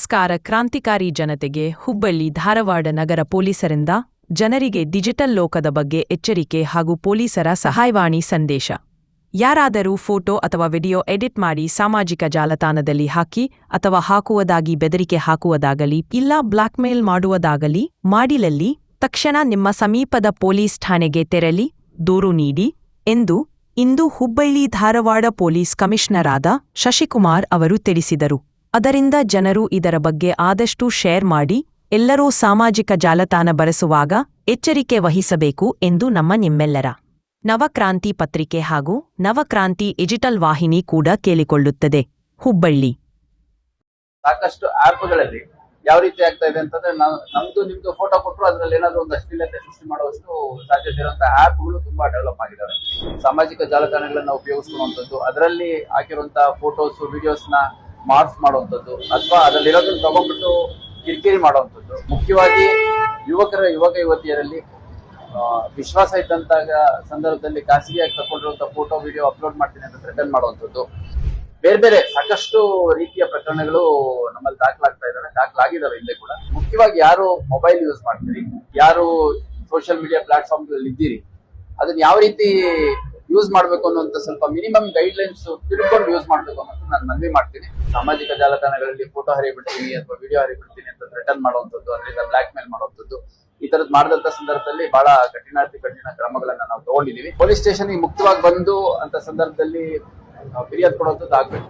ನಮಸ್ಕಾರ ಕ್ರಾಂತಿಕಾರಿ ಜನತೆಗೆ ಹುಬ್ಬಳ್ಳಿ ಧಾರವಾಡ ನಗರ ಪೊಲೀಸರಿಂದ ಜನರಿಗೆ ಡಿಜಿಟಲ್ ಲೋಕದ ಬಗ್ಗೆ ಎಚ್ಚರಿಕೆ ಹಾಗೂ ಪೊಲೀಸರ ಸಹಾಯವಾಣಿ ಸಂದೇಶ. ಯಾರಾದರೂ ಫೋಟೋ ಅಥವಾ ವಿಡಿಯೋ ಎಡಿಟ್ ಮಾಡಿ ಸಾಮಾಜಿಕ ಜಾಲತಾಣದಲ್ಲಿ ಹಾಕಿ ಅಥವಾ ಹಾಕುವುದಾಗಿ ಬೆದರಿಕೆ ಹಾಕುವುದಾಗಲಿ ಇಲ್ಲ ಬ್ಲಾಕ್ಮೇಲ್ ಮಾಡುವುದಾಗಲಿ ಮಾಡಿಲಲ್ಲಿ ತಕ್ಷಣ ನಿಮ್ಮ ಸಮೀಪದ ಪೊಲೀಸ್ ಠಾಣೆಗೆ ತೆರಳಿ ದೂರು ನೀಡಿ ಎಂದು ಇಂದು ಹುಬ್ಬಳ್ಳಿ ಧಾರವಾಡ ಪೊಲೀಸ್ ಕಮಿಷನರಾದ ಶಶಿಕುಮಾರ್ ಅವರು ತಿಳಿಸಿದರು. ಅದರಿಂದ ಜನರು ಇದರ ಬಗ್ಗೆ ಆದಷ್ಟು ಶೇರ್ ಮಾಡಿ, ಎಲ್ಲರೂ ಸಾಮಾಜಿಕ ಜಾಲತಾಣ ಬಳಸುವಾಗ ಎಚ್ಚರಿಕೆ ವಹಿಸಬೇಕು ಎಂದು ನಮ್ಮ ನಿಮ್ಮೆಲ್ಲರ ನವಕ್ರಾಂತಿ ಪತ್ರಿಕೆ ಹಾಗೂ ನವಕ್ರಾಂತಿ ಡಿಜಿಟಲ್ ವಾಹಿನಿ ಕೂಡ ಕೇಳಿಕೊಳ್ಳುತ್ತದೆ. ಹುಬ್ಬಳ್ಳಿ. ಸಾಕಷ್ಟು ಆ್ಯಪ್ಗಳಲ್ಲಿ ಯಾವ ರೀತಿ ಆಗ್ತಾ ಇದೆ ಅಂತಂದ್ರೆ ನಮ್ದು ನಿಮ್ದು ಫೋಟೋ ಕೊಟ್ಟರು ಅದರಲ್ಲಿ ಏನಾದರೂ ಒಂದು ಅಶ್ಲೀಲತೆ ಸೃಷ್ಟಿ ಮಾಡುವಷ್ಟು ಸಾಧ್ಯತೆ ಇರುವಂತಹ ಆ್ಯಪ್ಗಳು ತುಂಬಾ ಡೆವಲಪ್ ಆಗಿದ್ದಾವೆ ಸಾಮಾಜಿಕ ಜಾಲತಾಣಗಳನ್ನ ಉಪಯೋಗಿಸುವಂಥದ್ದು ಅದರಲ್ಲಿ ಹಾಕಿರುವಂತಹ ಫೋಟೋಸ್ ವಿಡಿಯೋಸ್ ಮಾರ್ಫ್ ಮಾಡುವಂಥದ್ದು ಅಥವಾ ಅದರಲ್ಲಿರೋದನ್ನ ತಗೊಂಡ್ಬಿಟ್ಟು ಕಿರಿಕಿರಿ ಮಾಡುವಂಥದ್ದು. ಮುಖ್ಯವಾಗಿ ಯುವಕರ, ಯುವಕ, ಯುವತಿಯರಲ್ಲಿ ವಿಶ್ವಾಸ ಇದ್ದಂತಾಗ ಸಂದರ್ಭದಲ್ಲಿ ಖಾಸಗಿಯಾಗಿ ತಗೊಂಡಿರುವಂತಹ ಫೋಟೋ, ವಿಡಿಯೋ ಅಪ್ಲೋಡ್ ಮಾಡ್ತೀನಿ ಅಂತ ರಿಟರ್ನ್ ಮಾಡುವಂಥದ್ದು. ಬೇರೆ ಬೇರೆ ಸಾಕಷ್ಟು ರೀತಿಯ ಪ್ರಕರಣಗಳು ನಮ್ಮಲ್ಲಿ ದಾಖಲಾಗ್ತಾ ಇದಾವೆ ದಾಖಲಾಗಿದ್ದಾವೆ ಹಿಂದೆ ಕೂಡ. ಮುಖ್ಯವಾಗಿ ಯಾರು ಮೊಬೈಲ್ ಯೂಸ್ ಮಾಡ್ತೀರಿ? ಯಾರು ಸೋಷಿಯಲ್ ಮೀಡಿಯಾ ಪ್ಲಾಟ್ಫಾರ್ಮ್ ಇದ್ದೀರಿ? ಅದನ್ನ ಯಾವ ರೀತಿ ಯೂಸ್ ಮಾಡ್ಬೇಕು ಅನ್ನುವಂತ ಸ್ವಲ್ಪ ಮಿನಿಮಮ್ ಗೈಡ್ ಲೈನ್ಸ್ ತಿಳ್ಕೊಂಡು ಯೂಸ್ ಮಾಡ್ಬೇಕು ಅನ್ನೋದು ನಾನು ಮನವಿ ಮಾಡ್ತೀನಿ. ಸಾಮಾಜಿಕ ಜಾಲತಾಣಗಳಲ್ಲಿ ಫೋಟೋ ಹರಿಬಿಡ್ತೀನಿ ಅಥವಾ ವಿಡಿಯೋ ಹರಿಬಿಡ್ತೀನಿ ಅಂತ ರಿಟರ್ನ್ ಮಾಡುವಂಥದ್ದು ಅದರಿಂದ ಬ್ಲಾಕ್ ಮೇಲ್ ಮಾಡುವಂಥದ್ದು, ಈ ತರದ್ ಮಾಡಿದಂತ ಸಂದರ್ಭದಲ್ಲಿ ಬಹಳ ಕಠಿಣಾತಿ, ಕಠಿಣ ಕ್ರಮಗಳನ್ನ ನಾವು ತಗೊಂಡಿದೀವಿ. ಪೊಲೀಸ್ ಸ್ಟೇಷನ್ ಮುಕ್ತವಾಗಿ ಬಂದು ಅಂತ ಸಂದರ್ಭದಲ್ಲಿ ಫಿರ್ಯಾದ್ ಕೊಡುವಂಥದ್ದು ಆಗ್ಬೇಕು.